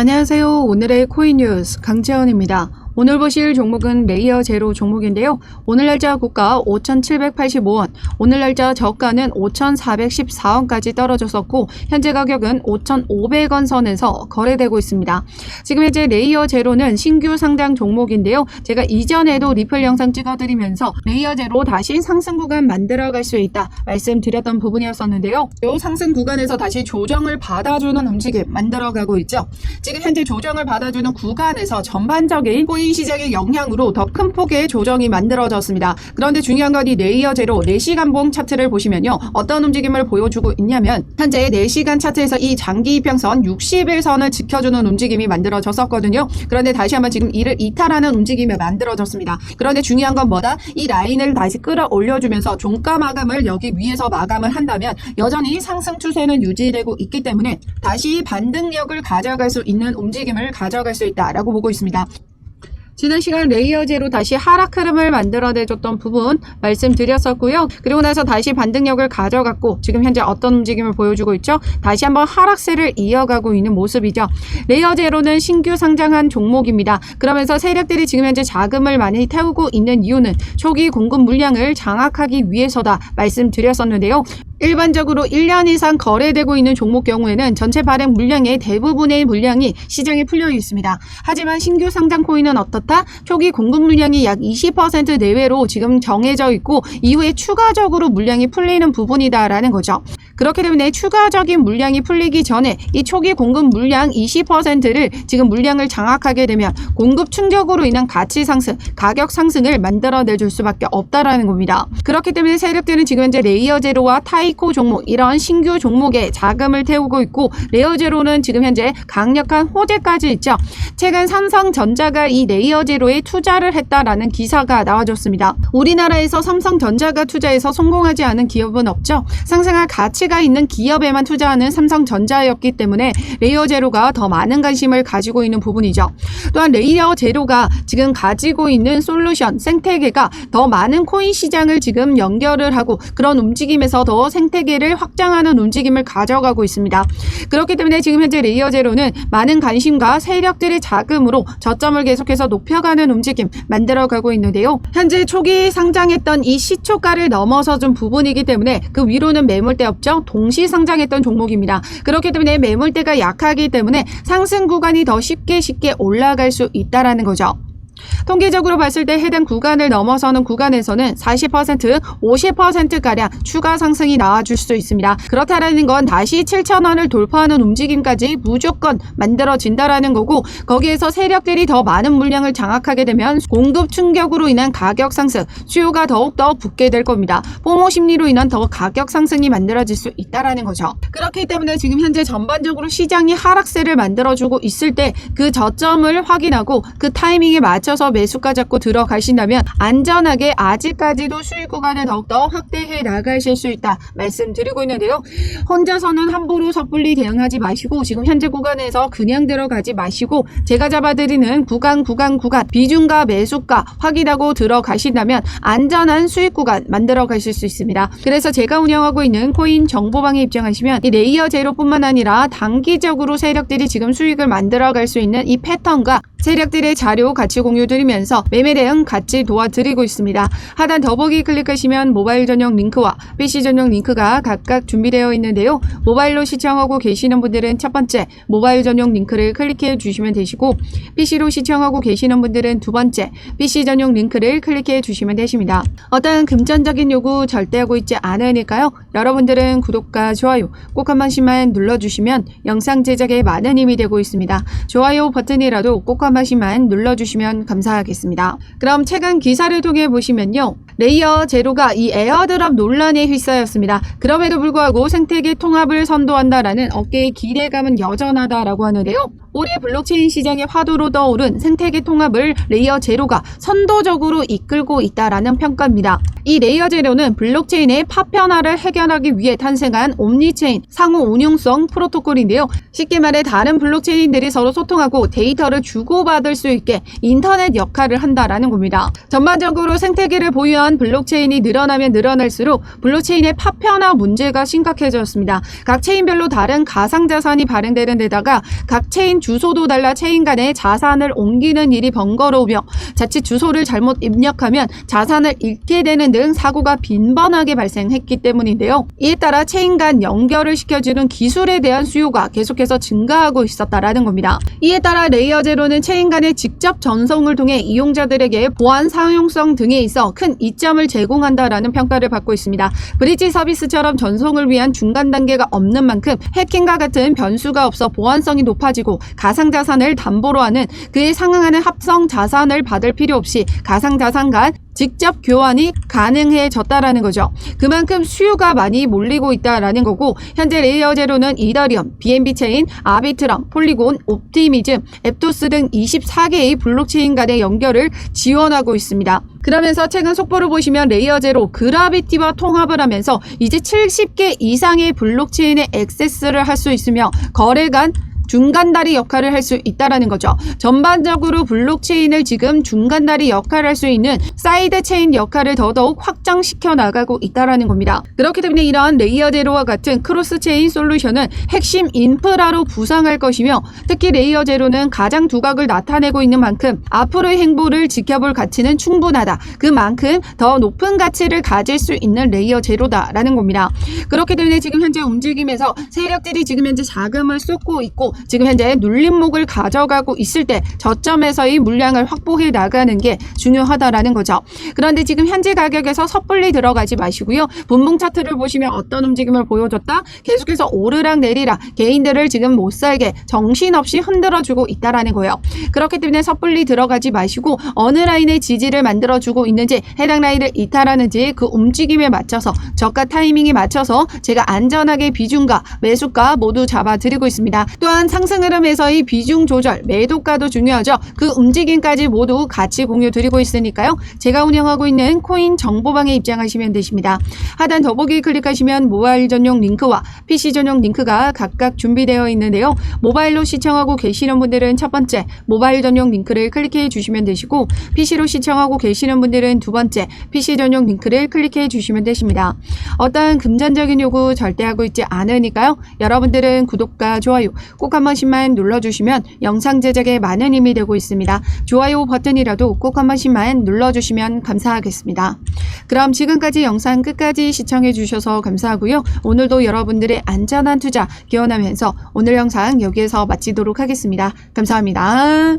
안녕하세요. 오늘의 코인 뉴스 강채원입니다. 오늘 보실 종목은 레이어 제로 종목인데요. 오늘 날짜 고가 5,785원, 오늘 날짜 저가는 5,414원까지 떨어졌었고 현재 가격은 5,500원 선에서 거래되고 있습니다. 지금 현재 레이어 제로는 신규 상장 종목인데요. 제가 이전에도 리플 영상 찍어드리면서 레이어 제로 다시 상승 구간 만들어갈 수 있다 말씀드렸던 부분이었었는데요. 이 상승 구간에서 다시 조정을 받아주는 움직임 만들어가고 있죠. 지금 현재 조정을 받아주는 구간에서 전반적인 코인 시장의 영향으로 더 큰 폭의 조정이 만들어졌습니다. 그런데 중요한 건 이 레이어 제로 4시간 봉 차트를 보시면요. 어떤 움직임을 보여주고 있냐면 현재 4시간 차트에서 이 장기 이평선 60일선을 지켜주는 움직임이 만들어졌었거든요. 그런데 다시 한번 지금 이를 이탈하는 움직임이 만들어졌습니다. 그런데 중요한 건 뭐다? 이 라인을 다시 끌어올려주면서 종가 마감을 여기 위에서 마감을 한다면 여전히 상승 추세는 유지되고 있기 때문에 다시 반등력을 가져갈 수 있는 움직임을 가져갈 수 있다라고 보고 있습니다. 지난 시간 레이어제로 다시 하락 흐름을 만들어내줬던 부분 말씀드렸었고요. 그리고 나서 다시 반등력을 가져갔고 지금 현재 어떤 움직임을 보여주고 있죠? 다시 한번 하락세를 이어가고 있는 모습이죠. 레이어제로는 신규 상장한 종목입니다. 그러면서 세력들이 지금 현재 자금을 많이 태우고 있는 이유는 초기 공급 물량을 장악하기 위해서다 말씀드렸었는데요. 일반적으로 1년 이상 거래되고 있는 종목 경우에는 전체 발행 물량의 대부분의 물량이 시장에 풀려 있습니다. 하지만 신규 상장 코인은 어떻다? 초기 공급 물량이 약 20% 내외로 지금 정해져 있고 이후에 추가적으로 물량이 풀리는 부분이다라는 거죠. 그렇기 때문에 추가적인 물량이 풀리기 전에 이 초기 공급 물량 20%를 지금 물량을 장악하게 되면 공급 충격으로 인한 가치 상승, 가격 상승을 만들어내 줄 수밖에 없다라는 겁니다. 그렇기 때문에 세력들은 지금 현재 레이어 제로와 타이코 종목 이런 신규 종목에 자금을 태우고 있고 레이어 제로는 지금 현재 강력한 호재까지 있죠. 최근 삼성전자가 이 레이어 제로에 투자를 했다라는 기사가 나와줬습니다. 우리나라에서 삼성전자가 투자해서 성공하지 않은 기업은 없죠. 상승할 가치가 있는 기업에만 투자하는 삼성전자였기 때문에 레이어 제로가 더 많은 관심을 가지고 있는 부분이죠. 또한 레이어 제로가 지금 가지고 있는 솔루션 생태계가 더 많은 코인 시장을 지금 연결을 하고 그런 움직임에서 더 생태계를 확장하는 움직임을 가져가고 있습니다. 그렇기 때문에 지금 현재 레이어 제로는 많은 관심과 세력들의 자금으로 저점을 계속해서 높 여가는 움직임 만들어가고 있는데요. 현재 초기 상장했던 이 시초가를 넘어서 준 부분이기 때문에 그 위로는 매물대 없죠. 동시 상장했던 종목입니다. 그렇기 때문에 매물대가 약하기 때문에 상승 구간이 더 쉽게 쉽게 올라갈 수 있다라는 거죠. 통계적으로 봤을 때 해당 구간을 넘어서는 구간에서는 40%, 50%가량 추가 상승이 나와줄 수 있습니다. 그렇다라는 건 다시 7,000원을 돌파하는 움직임까지 무조건 만들어진다라는 거고 거기에서 세력들이 더 많은 물량을 장악하게 되면 공급 충격으로 인한 가격 상승, 수요가 더욱더 붙게 될 겁니다. 포모 심리로 인한 더 가격 상승이 만들어질 수 있다라는 거죠. 그렇기 때문에 지금 현재 전반적으로 시장이 하락세를 만들어주고 있을 때 그 저점을 확인하고 그 타이밍에 맞춰 서 매수가 잡고 들어가신다면 안전하게 아직까지도 수익 구간을 더욱더 확대해 나가실 수 있다 말씀드리고 있는데요. 혼자서는 함부로 섣불리 대응하지 마시고 지금 현재 구간에서 그냥 들어가지 마시고 제가 잡아드리는 구간 구간 구간 비중과 매수가 확인하고 들어가신다면 안전한 수익 구간 만들어 가실 수 있습니다. 그래서 제가 운영하고 있는 코인 정보방에 입장하시면 이 레이어 제로뿐만 아니라 단기적으로 세력들이 지금 수익을 만들어 갈 수 있는 이 패턴과 세력들의 자료 같이 공유 드리면서 매매 대응 같이 도와드리고 있습니다. 하단 더보기 클릭하시면 모바일 전용 링크와 PC 전용 링크가 각각 준비되어 있는데요. 모바일로 시청하고 계시는 분들은 첫 번째 모바일 전용 링크를 클릭해 주시면 되시고 PC로 시청하고 계시는 분들은 두 번째 PC 전용 링크를 클릭해 주시면 되십니다. 어떤 금전적인 요구 절대 하고 있지 않으니까요. 여러분들은 구독과 좋아요 꼭 한 번씩만 눌러주시면 영상 제작에 많은 힘이 되고 있습니다. 좋아요 버튼이라도 꼭 한 번씩만 눌러주시면 감사하겠습니다. 그럼 최근 기사를 통해 보시면요. 레이어 제로가 이 에어드랍 논란에 휩싸였습니다. 그럼에도 불구하고 생태계 통합을 선도한다라는 어깨의 기대감은 여전하다라고 하는데요. 올해 블록체인 시장의 화두로 떠오른 생태계 통합을 레이어 제로가 선도적으로 이끌고 있다라는 평가입니다. 이 레이어 제로는 블록체인의 파편화를 해결하기 위해 탄생한 옴니체인 상호 운용성 프로토콜인데요. 쉽게 말해 다른 블록체인들이 서로 소통하고 데이터를 주고받을 수 있게 인터넷 역할을 한다라는 겁니다. 전반적으로 생태계를 보유한 이러한 블록체인이 늘어나면 늘어날수록 블록체인의 파편화 문제가 심각해졌습니다. 각 체인별로 다른 가상자산이 발행되는 데다가 각 체인 주소도 달라 체인 간에 자산을 옮기는 일이 번거로우며 자칫 주소를 잘못 입력하면 자산을 잃게 되는 등 사고가 빈번하게 발생했기 때문인데요. 이에 따라 체인 간 연결을 시켜주는 기술에 대한 수요가 계속해서 증가하고 있었다라는 겁니다. 이에 따라 레이어 제로는 체인 간의 직접 전송을 통해 이용자들에게 보안 사용성 등에 있어 큰 이점을 제공한다라는 평가를 받고 있습니다. 브릿지 서비스처럼 전송을 위한 중간 단계가 없는 만큼 해킹과 같은 변수가 없어 보안성이 높아지고 가상 자산을 담보로 하는 그에 상응하는 합성 자산을 받을 필요 없이 가상 자산 간 직접 교환이 가능해졌다라는 거죠. 그만큼 수요가 많이 몰리고 있다라는 거고 현재 레이어 제로는 이더리움, BNB 체인, 아비트랑, 폴리곤, 옵티미즘, 앱토스 등 24개의 블록체인 간의 연결을 지원하고 있습니다. 그러면서 최근 속보를 보시면 레이어 제로 그라비티와 통합을 하면서 이제 70개 이상의 블록체인에 액세스를 할 수 있으며 거래 간 중간다리 역할을 할 수 있다라는 거죠. 전반적으로 블록체인을 지금 중간다리 역할을 할 수 있는 사이드 체인 역할을 더더욱 확장시켜 나가고 있다라는 겁니다. 그렇기 때문에 이러한 레이어 제로와 같은 크로스 체인 솔루션은 핵심 인프라로 부상할 것이며 특히 레이어 제로는 가장 두각을 나타내고 있는 만큼 앞으로의 행보를 지켜볼 가치는 충분하다. 그만큼 더 높은 가치를 가질 수 있는 레이어 제로다라는 겁니다. 그렇기 때문에 지금 현재 움직임에서 세력들이 지금 현재 자금을 쏟고 있고 지금 현재 눌림목을 가져가고 있을 때 저점에서의 물량을 확보해 나가는 게 중요하다라는 거죠. 그런데 지금 현재 가격에서 섣불리 들어가지 마시고요. 분봉 차트를 보시면 어떤 움직임을 보여줬다? 계속해서 오르락 내리락 개인들을 지금 못 살게 정신없이 흔들어주고 있다라는 거예요. 그렇기 때문에 섣불리 들어가지 마시고 어느 라인의 지지를 만들어주고 있는지 해당 라인을 이탈하는지 그 움직임에 맞춰서 저가 타이밍에 맞춰서 제가 안전하게 비중과 매수가 모두 잡아드리고 있습니다. 또한 상승 흐름에서의 비중 조절, 매도가도 중요하죠. 그 움직임까지 모두 같이 공유 드리고 있으니까요. 제가 운영하고 있는 코인 정보방에 입장하시면 되십니다. 하단 더보기 클릭하시면 모바일 전용 링크와 PC 전용 링크가 각각 준비되어 있는데요. 모바일로 시청하고 계시는 분들은 첫 번째 모바일 전용 링크를 클릭해 주시면 되시고 PC로 시청하고 계시는 분들은 두 번째 PC 전용 링크를 클릭해 주시면 되십니다. 어떠한 금전적인 요구 절대 하고 있지 않으니까요. 여러분들은 구독과 좋아요 꼭한 번씩만 눌러주시면 영상 제작에 많은 힘이 되고 있습니다. 좋아요 버튼이라도 꼭 한 번씩만 눌러주시면 감사하겠습니다. 그럼 지금까지 영상 끝까지 시청해 주셔서 감사하고요. 오늘도 여러분들의 안전한 투자 기원하면서 오늘 영상 여기에서 마치도록 하겠습니다. 감사합니다.